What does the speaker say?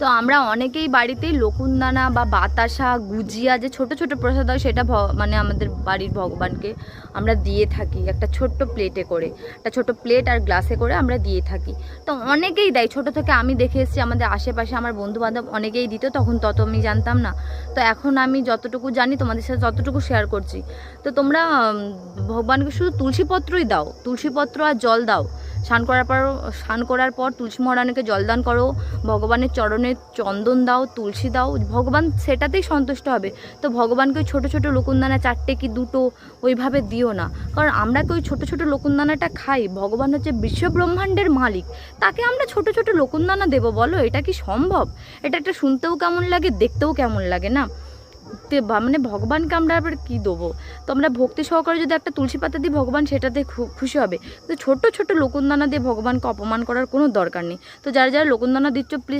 তো আমরা অনেকেই বাড়িতেই লকুনদানা বা বাতাসা, গুজিয়া যে ছোট ছোট প্রসাদ হয় সেটা মানে আমাদের বাড়ির ভগবানকে আমরা দিয়ে থাকি। একটা ছোট্ট প্লেটে করে, একটা ছোট প্লেট আর গ্লাসে করে আমরা দিয়ে থাকি। তো অনেকেই দেয়, ছোট থেকে আমি দেখে এসেছি আমাদের আশেপাশে আমার বন্ধু বান্ধব অনেকেই দিত, তখন তত আমি জানতাম না। তো এখন আমি যতটুকু জানি, তোমাদের সাথে ততটুকু শেয়ার করছি। তো তোমরা ভগবানকে শুধু তুলসীপত্রই দাও, তুলসীপত্র আর জল দাও। স্নান করার পর, স্নান করার পর তুলসী মহারানীকে জলদান করো, ভগবানের চরণে চন্দন দাও, তুলসী দাও, ভগবান সেটাতেই সন্তুষ্ট হবে। তো ভগবানকে ছোটো ছোটো লকুনদানা চারটে কি দুটো ওইভাবে দিও না। কারণ আমরা কি ওই ছোটো ছোটো লকুনদানাটা খাই? ভগবান হচ্ছে বিশ্ব ব্রহ্মাণ্ডের মালিক। তাকে আমরা ছোট ছোট লকুনদানা দেবো, বলো? এটা কি সম্ভব? এটা একটা শুনতেও কেমন লাগে, দেখতেও কেমন লাগে, না? মানে ভগবানকে আমরা আবার কী দেবো? তো আমরা ভক্তি সহকারে যদি একটা তুলসী পাতা দিই ভগবান সেটাতে খুশি হবে তো ছোট ছোট লকুনদানা দিয়ে ভগবানকে অপমান করার কোনো দরকার নেই। তো যারা যারা লকুনদানা দিচ্ছ প্লিজ